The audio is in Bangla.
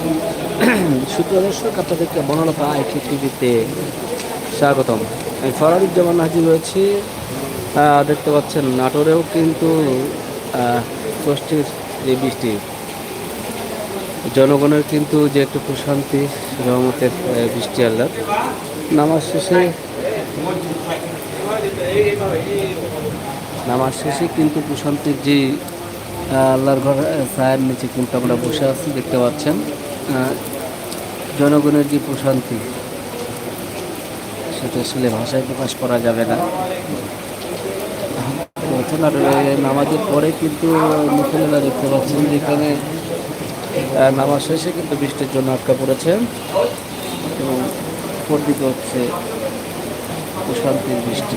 সুপ্রিয় দর্শক আপনাদেরকে বনলতা আইটি টিভিতে স্বাগতম। আমি ফরাদুজ্জামান হাজির আহ, দেখতে পাচ্ছেন নাটোরেও কিন্তু ষষ্ঠীর যে বৃষ্টি জনগণের কিন্তু যে একটু প্রশান্তি রহমতের বৃষ্টি আল্লাহ নামাজ শেষে নামাজ শেষে কিন্তু প্রশান্তির যে আল্লাহর ঘর আহ, নিচে কিন্তু আমরা বসে আছি দেখতে পাচ্ছেন। জনগণের যে প্রশান্তি সেটা আসলে ভাষায় প্রকাশ করা যাবে না। এ, নামাজের পরে কিন্তু মুসলিমরা দেখতে পাচ্ছেন যেখানে নামাজ শেষে কিন্তু বৃষ্টির জন্য আটকা পড়েছে এবং দিকে হচ্ছে প্রশান্তির বৃষ্টি।